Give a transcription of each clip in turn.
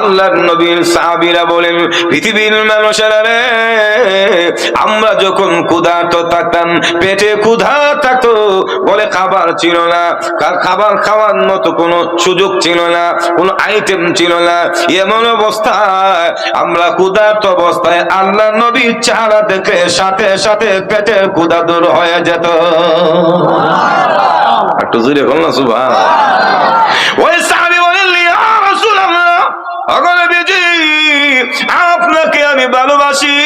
আল্লাহর নবীর সাহাবীরা বলেন পৃথিবীর মানুষেরা রে আমরা যখন ক্ষুধার্ত থাকতাম পেটে ক্ষুধা থাকতো বলে খাবার ছিল না কার খাবার খাওয়ার মতো কোনো সুযোগ ছিল না কোনো আইটেম ছিল না এমন অবস্থায় আমরা ক্ষুধার্ত অবস্থায় আল্লাহ নবীর চারা দেখে সাথে সাথে পেটের ক্ষুধা দূর হয়ে যেত। একটু জুড়ে বল না সুভা আপনাকে আমি ভালোবাসি,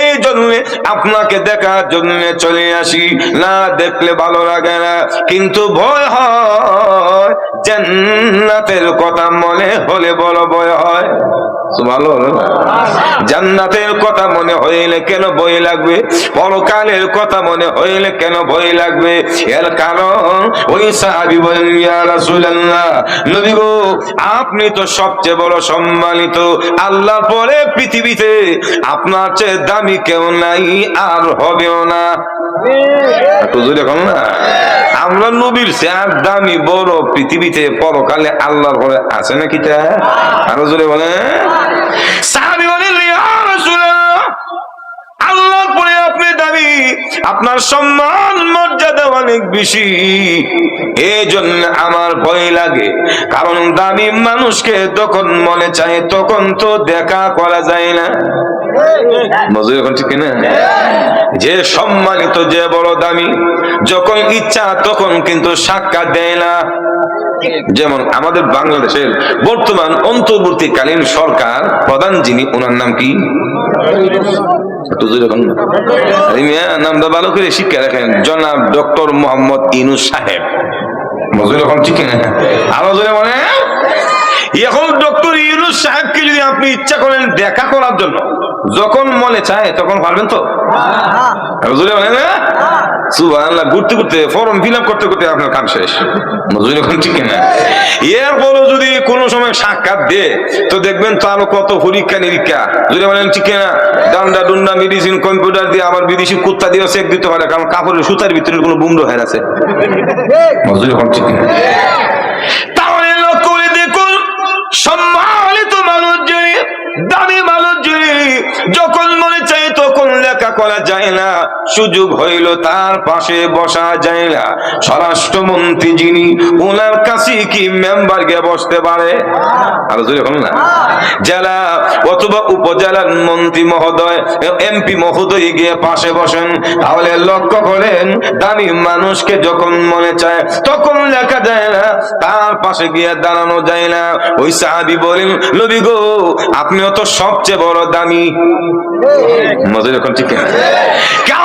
এই জন্য আপনাকে দেখার জন্য চলে আসি। না দেখলে ভালো লাগে না, কিন্তু ভয় হয়। জান্নাতের কথা মনে হলে বড় ভয় হয়। ভালো হলো জান্নাতের কথা মনে হইলে কেন ভয় লাগবে? পরকালের কথা মনে হইলে কেন ভয় লাগবে? এর কারণ ওই সাহাবি বলেন নবী গো, আপনি তো সবচেয়ে বড় সম্মানিত। আল্লাহ পরে পৃথিবীতে আপনার চেয়ে দামি কেউ নাই, আর হবেও না। না, আমরা নবীর চেয়ে আর দামি বড় পৃথিবীতে পরকালে আল্লাহর আছে নাকি তা? আরও জোরে বলে আপনার সম্মান, মর্যাদা অনেক বেশি। এই জন্য আমার ভয় লাগে, কারণ দামি মানুষকে যখন মনে চায় তখন তো দেখা করা যায় না। মজুর এখন ঠিক না যে সম্মানিত, যে বড় দামি, যখন ইচ্ছা তখন কিন্তু সাক্ষাৎ দেয় না। যেমন আমাদের বাংলাদেশের বর্তমান অন্তর্বর্তীকালীন সরকার প্রধান যিনি, ওনার নাম কি? নামটা ভালো করে শিক্ষা রাখেন। জনাব ডক্টর মোহাম্মদ সাহেব। ঠিক আরও জোরে মনে এখন ডক্টর ইউনুস সাহেবকে যদি আপনি ইচ্ছা করেন দেখা করার জন্য যখন মনে চায় তখন পারবেন তো? আরও জোরে বলেন না? সুবহানাল্লাহ ঘুরতে ঘুরতে ফর্ম ফিল করতে করতে আপনার কাম শেষ। এখন ঠিক না। যদি কোনো সময় সাক্ষাৎ দে তো দেখবেন তো আরও কত পরীক্ষা নিরীক্ষা। যদি বলেন ঠিক না? ডান্ডা ডুন্ডা মেডিসিন কম্পিউটার দিয়ে আমার বিদেশি কুত্তা দিয়ে চেক দিতে পারে কারণ কাপড়ের সুতার ভিতরে কোনো বুমড়ো হয়ে আছে মজুরি এখন ঠিক না। যখন মনে চাই তখন লেখা করা যায় না। সুযোগ হইল তার পাশে বসা যায় না। স্বরাষ্ট্রমন্ত্রী যিনি ওনার কাছে কি মেম্বার গিয়ে বসতে পারে? আরও জোরে বলুন না। জেলা অথবা উপজেলার মন্ত্রী মহোদয়, এমপি মহোদয় গিয়ে পাশে বসেন। তাহলে লক্ষ্য করেন দামি মানুষকে যখন মনে চায়, তখন লেখা যায় না। তার পাশে গিয়ে দাঁড়ানো যায় না। ওই সাহাবি বলেন, নবী গো, আপনিও তো সবচেয়ে বড় দামি। মজুর এখন ঠিক God.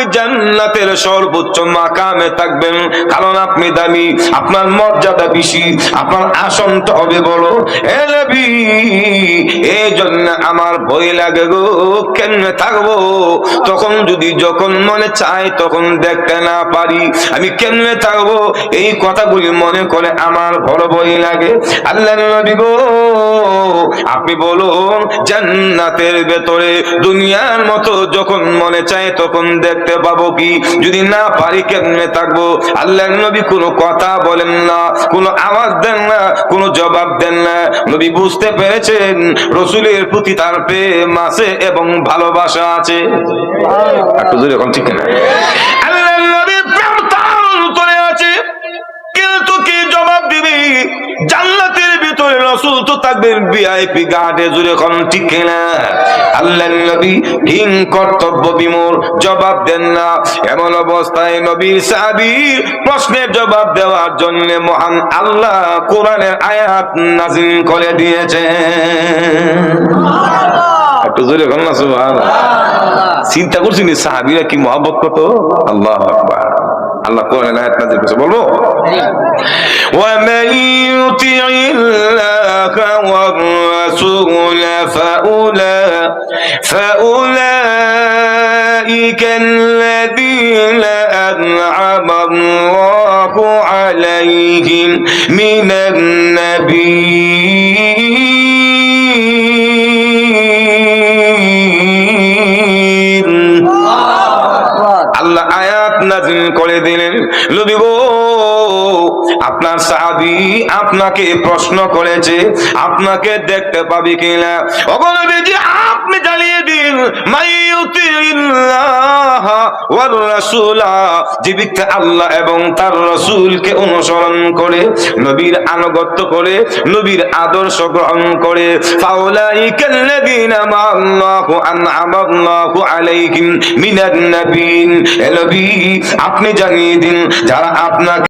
আপনি জান্নাতের সর্বোচ্চ মাকামে থাকবেন। কারণ আপনি দামি আপনার মর্যাদা বেশি আপনার আসনটা হবে বড়। এ নবী, এই জন্য আমার ভয় লাগে গো কেমনে থাকব? তখন যদি যখন মনে চাই তখন দেখতে না পারি। আমি কেমনে থাকব? এই কথাগুলি মনে করে আমার বড় ভয় লাগে। আল্লাহ গো আপনি বলুন জান্নাতের ভেতরে দুনিয়ার মতো যখন মনে চায় তখন দেখতে পাবো কি? যদি না পারি কেমনে থাকব? আল্লাহ নবী কোনো কথা বলেন না, কোনো আওয়াজ দেন না, কোনো জবাব দেন না। নবী বুঝতে পেরেছেন, রসুলের প্রতি তার প্রেম আছে এবং ভালোবাসা আছে। একটু জোরে এখন ঠিক না জান্নাতের ভিতরে রসুল তো থাকবেন ভিআইপি গার্ডে জুড়ে কোন ঠিক না আল্লাহ নবী কিং কর্তব্য বিমূর জবাব দেন না। এমন অবস্থায় নবী সাহাবীর প্রশ্নের জবাব দেওয়ার জন্য মহান আল্লাহ কোরআনের আয়াত নাজিল করে দিয়েছে একটু জোরে কোন না সুবহানাল্লাহ। চিন্তা করছি নি সাহাবীরা কি মহব্বত কত আল্লাহ আকবার। আল্লাহ কোরআনের আয়াত নাজিল করেছে বলবো ومن يطع الله والرسول فأولئك فأولئك الذين أنعم الله عليهم من النبيين নবী গো আপনার সাহাবি আপনাকে প্রশ্ন করেছে, আপনাকে দেখতে পাবি কিনা? অগণবিজি আপনি জানিয়ে দিন। মাইয়ুতিল্লাহ যে ব্যক্তি আল্লাহ এবং তার রাসূলকে অনুসরণ করে, নবীর আনুগত্য করে, নবীর আদর্শ গ্রহণ করে। আপনি জানিয়ে দিন, যারা আপনাকে